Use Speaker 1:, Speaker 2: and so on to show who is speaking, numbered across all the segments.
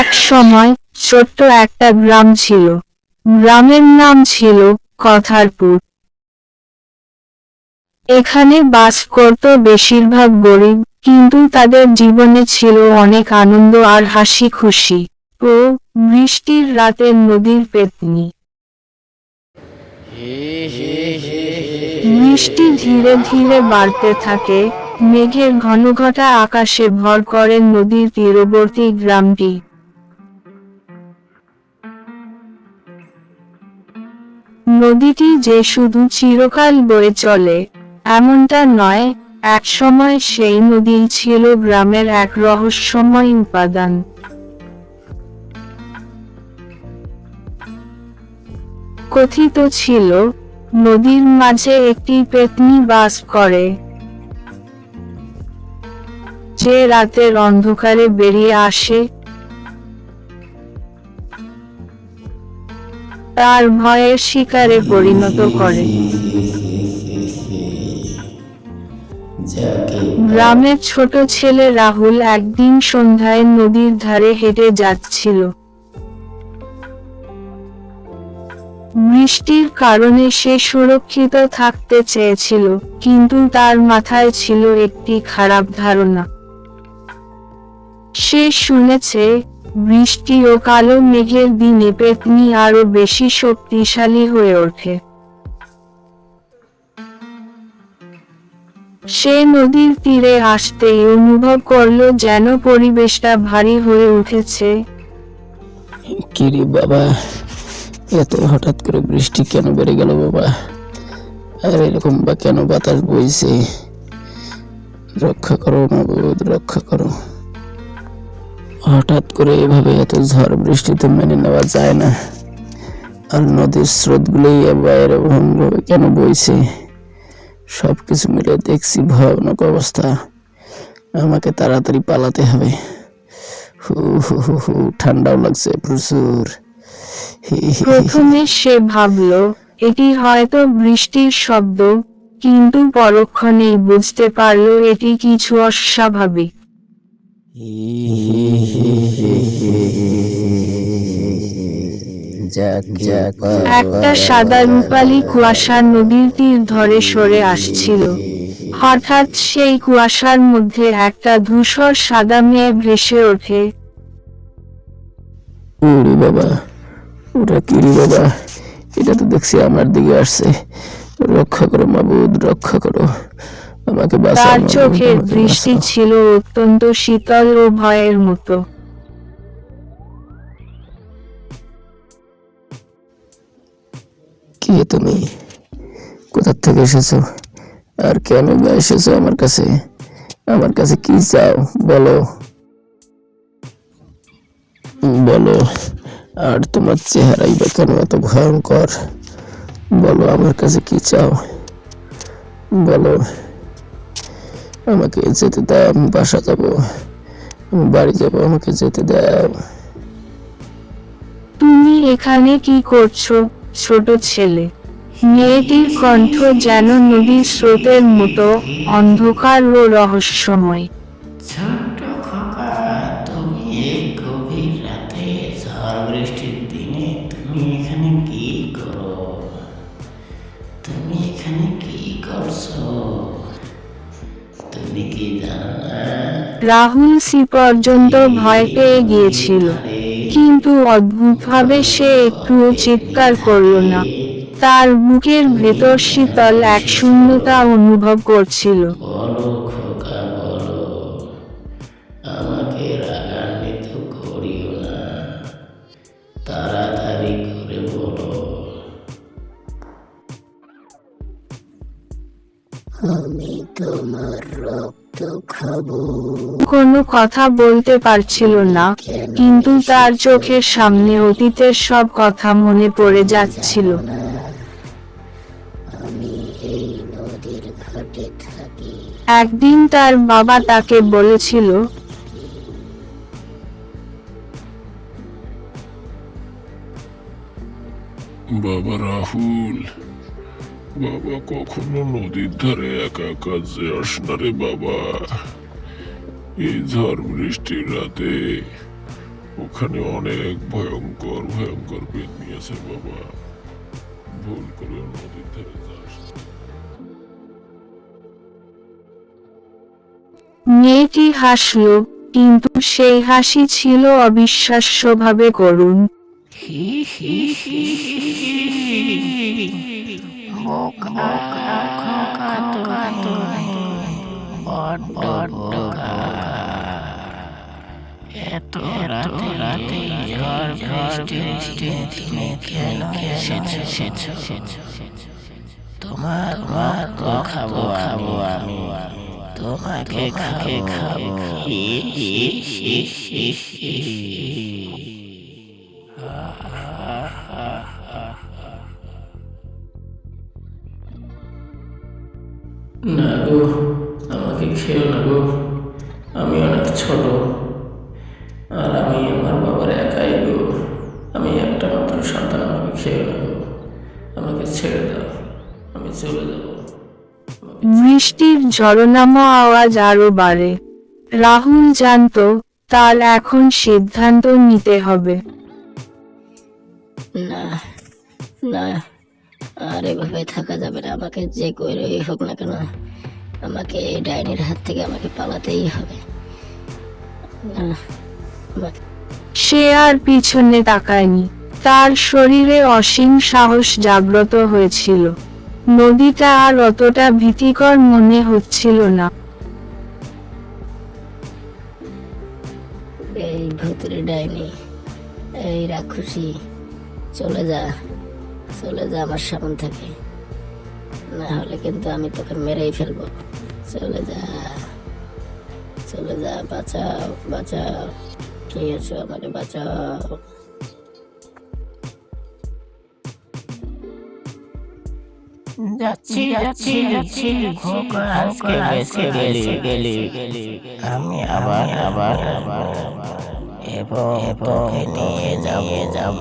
Speaker 1: এক সময় ছোট্ট একটা গ্রাম ছিল। গ্রামের নাম ছিল কথারপুর। এখানে বাস করত বেশিরভাগ গরিব, কিন্তু তাদের জীবনে ছিল অনেক আনন্দ আর হাসি খুশি। ও বৃষ্টির রাতের নদীর পেতনি। বৃষ্টি ধীরে ধীরে বাড়তে থাকে, মেঘের ঘনঘটা আকাশে ভর করে নদীর তীরবর্তী গ্রামটি। নদীটি যে শুধু চিরকাল বয়ে চলে, এমনটা নয়, একসময় সেই নদী ছিল গ্রামের এক রহস্যময় উপাদান। কথিত ছিল, নদীর মাঝে একটি পেতনি বাস করে, যে রাতের অন্ধকারে বেরিয়ে আসে তার ভয়ের শিকারে পরিণত করে। গ্রামের ছোট ছেলে রাহুল একদিন সন্ধ্যায় নদীর ধারে হেঁটে যাচ্ছিল। বৃষ্টির কারণে সে সুরক্ষিত থাকতে চেয়েছিল, কিন্তু তার মাথায় ছিল একটি খারাপ ধারণা। সে শুনেছে বৃষ্টি ও কালো মেঘের দিনে পেতনি আরও বেশি শক্তিশালী হয়ে ওঠে। সে নদীর তীরে আসতেই অনুভব করল যেন পরিবেশটা ভারী হয়ে উঠেছে।
Speaker 2: কিরে বাবা? এত হঠাৎ করে বৃষ্টি কেন বেড়ে গেল বাবা? আর এরকম বা কেন বাতাস বইছে? রক্ষা করো মাবুদ রক্ষা করো। হঠাৎ করে এভাবে এত ঝড় বৃষ্টি তো মেনে নেওয়া যায় না। আর নদীর স্রোতগুলোই এবার এরকম কেন বইছে? সব কিছু মিলে দেখছি ভয়ানক অবস্থা। আমাকে তাড়াতাড়ি পালাতে হবে। হু হু হু হু, ঠান্ডাও লাগছে প্রচুর।
Speaker 1: প্রথমে সে ভাবল, এটি হয়তো বৃষ্টির শব্দ, কিন্তু পরক্ষণেই বুঝতে পারল এটি কিছু অস্বাভাবিক। একটা সাদা রূপালি কুয়াশা নদীর তীর ধরে সরে আসছিল। হঠাৎ সেই কুয়াশার মধ্যে একটা ধূসর সাদা মেয়ে ভেসে ওঠে।
Speaker 2: ওরে বাবা ওটা কিরি বাবা? এটা তো দেখছি আমার দিকে আসছে। রক্ষা করো মাবুদ রক্ষা করো। আমাকে
Speaker 1: তার চোখের দৃষ্টি ছিল অত্যন্ত শীতল ও ভয়ের মতো।
Speaker 2: কে তুমি? কোথা থেকে এসেছ? আর কেন বা এসেছ আমার কাছে? আমার কাছে কি চাও বলো। বলো আর তোমার চেহারাই বা কেন এত ভয়ঙ্কর? বলো আমার কাছে কি চাও? বলো। আমাকে যেতে দাও, আমি বাসা যাব। আমি বাড়ি যাব, আমাকে যেতে দাও।
Speaker 1: তুমি এখানে কি করছ, ছোট ছেলে? মেয়েটির কণ্ঠ যেন নদীর স্রোতের মতো, অন্ধকার ও রহস্যময়। রাহুল সি পর্যন্ত ভয় পেয়ে গিয়েছিল। কিন্তু অদ্ভুতভাবে সে একটুও চিৎকার করল না। তার বুকের ভেতর শীতল এক শূন্যতা অনুভব করছিল।
Speaker 3: বলো খোকা বলো আমাকে রাগান্বিত করিও না। তাড়াতাড়ি করে বলো। আমি তোমার রক্ত
Speaker 1: কোনো কথা বলতে পারছিল না, কিন্তু তার চোখের সামনে অতীতের সব কথা মনে পড়ে যাচ্ছিল। একদিন তার বাবা তাকে বলেছিল,
Speaker 4: বাবা রাহুল বাবা কখনো নদীর ধারে একা একা যাস না রে বাবা এই ঝড় বৃষ্টির রাতে ওখানে অনেক ভয়ঙ্কর ভয়ঙ্কর পেতনি আছে বাবা ভুল করে নদীর ধারে যাস
Speaker 1: মেয়েটি হাসল কিন্তু সেই হাসি ছিল অবিশ্বাস্যভাবে করুণ
Speaker 3: এত রাতে রাতে ঝড় বৃষ্টি তুমি কেন এসেছ এসেছ তোমার তো খাব খাব আমি তোমাকে খাকে খাব
Speaker 2: সন্তান আমাকে খেও না গো আমাকে ছেড়ে দাও। আমি চলে যাব।
Speaker 1: বৃষ্টির ঝরনামা আওয়াজ আরও বাড়ে। রাহুল জানতো তার এখন সিদ্ধান্ত নিতে হবে।
Speaker 3: না না আর এভাবে থাকা যাবে না। আমাকে যে করেই হোক না কেন আমাকে এই ডাইনির হাত থেকে আমাকে পালাতেই হবে। না
Speaker 1: সে আর পিছনে তাকায়নি। তার শরীরে অসীম সাহস জাগ্রত হয়েছিল। নদীটা আর অতটা ভীতিকর মনে হচ্ছিল না।
Speaker 3: এই ভূতের ডাইনি, এই রাক্ষসী, চলে যা চলে যা আমার সামন থেকে। না হলে কিন্তু আমি তোকে মেরেই ফেলব। চলে যা চলে যা, বাঁচাও বাঁচাও। কে আছো আমাকে বাঁচাও।
Speaker 5: যাচ্ছি যাচ্ছি যাচ্ছি। খোকা আজকে বেঁচে গেলি গেলি আমি আবার আবার আবার এবং তোকে নিয়ে যাব। যাব।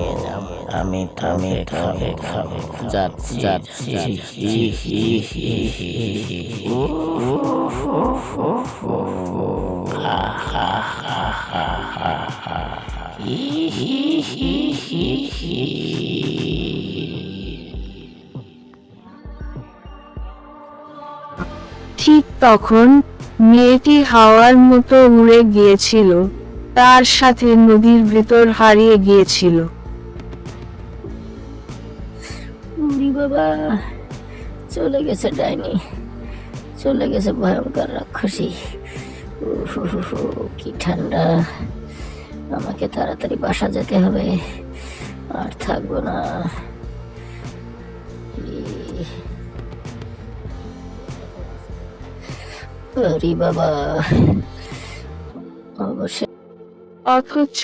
Speaker 5: আমি আমি খাবে খাবে। যাচ্ছি যাচ্ছি। হি হি হি হি হি হা হা হা হা হা হা। হি হি হি হি হি।
Speaker 1: ঠিক তখন মেয়েটি হাওয়ার মতো উড়ে গিয়েছিল। তার সাথে নদীর ভেতর হারিয়ে গিয়েছিল।
Speaker 3: বাবা, চলে গেছে ডাইনি। চলে গেছে ভয়ঙ্কর রাক্ষসী। কি ঠান্ডা। আমাকে তাড়াতাড়ি বাসা যেতে হবে। আর থাকব না।
Speaker 1: অথচ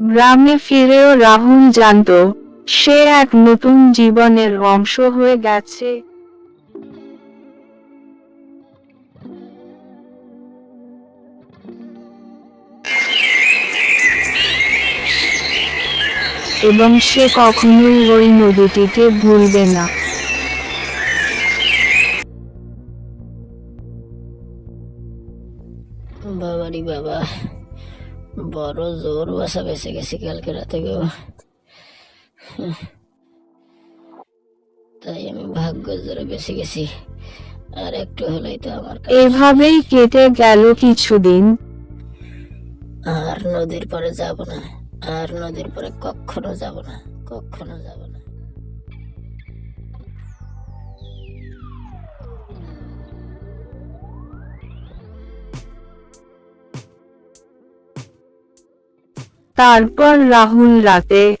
Speaker 1: গ্রামে ফিরেও রাহুল জানত, সে এক নতুন জীবনের অংশ হয়ে গেছে। এবং সে কখনোই ওই নদীটিকে ভুলবে না।
Speaker 3: বাসা বেঁচে গেছি কালকে রাতে গো। তাই আমি ভাগ্য জোরে বেঁচে গেছি। আর একটু হলেই তো আমার।
Speaker 1: এভাবেই কেটে গেল কিছুদিন।
Speaker 3: আর নদীর পরে যাব না। আর নদীর পরে কখনো যাব না কখনো যাব না।
Speaker 1: তারপর রাহুল রাতে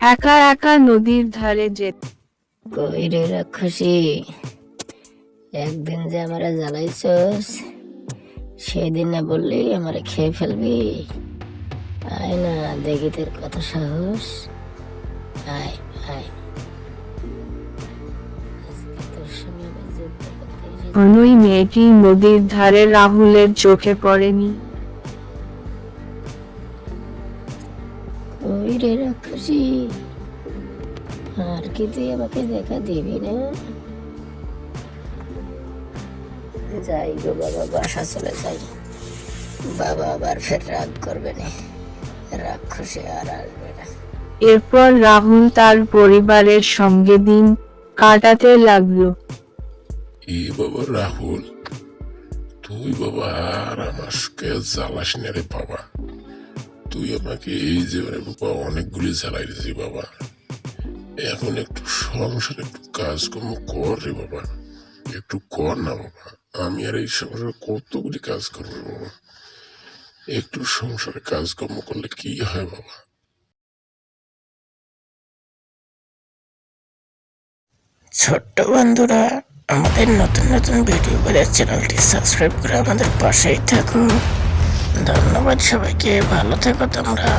Speaker 1: একা একা নদীর ধারে যেত
Speaker 3: কই রে রাক্ষসী একদিন যে আমারে জ্বালাইছস সেদিন না বললি আমারে খেয়ে ফেলবি। আয় না দেখি তোর কত সাহস। আয় আয়।
Speaker 1: কখনোই মেয়েটি নদীর ধারে রাহুলের চোখে পড়েনি।
Speaker 3: কই রে রাক্ষসী আর কি তুই আমাকে দেখা দিবি না? যাই গো বাবা বাসা চলে যাই। বাবা আবার ফের রাগ করবে না। রাক্ষসী আর আসবে না।
Speaker 1: এরপর রাহুল তার পরিবারের সঙ্গে দিন কাটাতে লাগল।
Speaker 4: এ বাবা রাহুল তুই বাবা আর আমাকে জ্বালাস না রে বাবা। তুই আমাকে এই জীবনে বাবা অনেকগুলি জ্বালাই দিয়েছি বাবা। এখন একটু সংসারে একটু কাজকর্ম কর রে, বাবা। একটু কর না, বাবা। আমি আর এই সংসারে কতগুলি কাজ করব, বাবা। একটু সংসারে কাজকর্ম করলে কি হয়, বাবা?
Speaker 2: ছোট্ট বন্ধুরা, আমাদের নতুন নতুন ভিডিও পেতে চ্যানেলটি সাবস্ক্রাইব করে আমাদের পাশেই থাকো ধন্যবাদ সবাইকে ভালো থেকো তোমরা